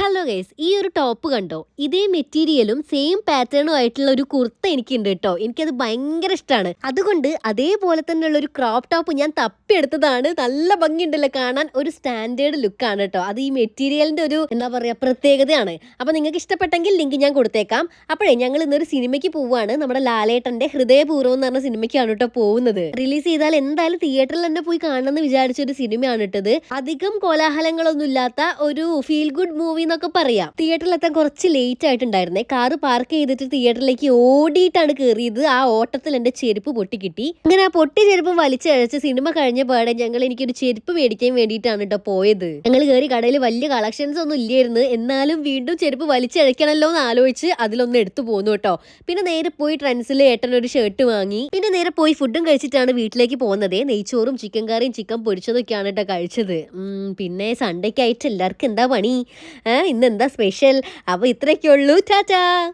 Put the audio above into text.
Hello guys ഈ ഒരു top കണ്ടോ? ഇതേ മെറ്റീരിയലും സെയിം പാറ്റേണും ആയിട്ടുള്ള ഒരു കുർത്ത എനിക്കുണ്ട് കേട്ടോ. എനിക്കത് ഭയങ്കര ഇഷ്ടമാണ് അതുകൊണ്ട് അതേപോലെ തന്നെയുള്ള ഒരു ക്രോപ്പ് ടോപ്പ് ഞാൻ തപ്പിയെടുത്തതാണ്. നല്ല ഭംഗിയുണ്ടല്ലോ കാണാൻ. ഒരു സ്റ്റാൻഡേർഡ് ലുക്കാണ് കേട്ടോ. അത് ഈ മെറ്റീരിയലിന്റെ ഒരു എന്താ പറയാ പ്രത്യേകതയാണ്. അപ്പൊ നിങ്ങൾക്ക് ഇഷ്ടപ്പെട്ടെങ്കിൽ ലിങ്ക് ഞാൻ കൊടുത്തേക്കാം. അപ്പോഴേ ഞങ്ങൾ ഇന്നൊരു സിനിമയ്ക്ക് പോവുകയാണ് നമ്മുടെ ലാലേട്ടന്റെ ഹൃദയപൂർവം എന്ന് പറഞ്ഞ സിനിമയ്ക്കാണ് കേട്ടോ പോകുന്നത്. റിലീസ് ചെയ്താൽ എന്തായാലും തിയേറ്ററിൽ തന്നെ പോയി കാണണമെന്ന് വിചാരിച്ച ഒരു സിനിമയാണ് ഇട്ടത് അധികം കോലാഹലങ്ങളൊന്നും ഇല്ലാത്ത ഒരു ഫീൽ ഗുഡ് മൂവി എന്നൊക്കെ പറയാം. തിയേറ്ററിൽ എത്താൻ കുറച്ച് ലേറ്റ് ആയിട്ടുണ്ടായിരുന്നേ. കാറ് പാർക്ക് ചെയ്തിട്ട് തിയേറ്ററിലേക്ക് ഓടിയിട്ടാണ് കയറിയത് ആ ഓട്ടത്തിൽ എന്റെ ചെരുപ്പ് പൊട്ടി കിട്ടി അങ്ങനെ ആ പൊട്ടി ചെരുപ്പ് വലിച്ചഴച്ച് സിനിമ കഴിഞ്ഞ പാടെ ഞങ്ങൾ എനിക്കൊരു ചെരുപ്പ് മേടിക്കാൻ വേണ്ടിയിട്ടാണ് കേട്ടോ പോയത്. ഞങ്ങൾ കയറി കടയിൽ വലിയ കളക്ഷൻസ് ഒന്നും ഇല്ലായിരുന്നു. എന്നാലും വീണ്ടും ചെരുപ്പ് വലിച്ചഴക്കണല്ലോ എന്ന് ആലോചിച്ച് അതിലൊന്ന് എടുത്തു പോന്നു കേട്ടോ പിന്നെ നേരെ പോയി ട്രെൻസിൽ ഏട്ടൻ ഒരു ഷർട്ട് വാങ്ങി. പിന്നെ നേരെ പോയി ഫുഡും കഴിച്ചിട്ടാണ് വീട്ടിലേക്ക് പോകുന്നത്. നെയ്ച്ചോറും ചിക്കൻ കറിയും ചിക്കൻ പൊരിച്ചതൊക്കെയാണ് കേട്ടോ കഴിച്ചത്. പിന്നെ സൺഡേക്ക് ആയിട്ട് എല്ലാവർക്കും എന്താ പണി? ഏഹ് ഇന്ന് എന്താ സ്പെഷ്യൽ അപ്പോൾ ഇത്രയൊക്കെ ഉള്ളൂ ടാറ്റാ.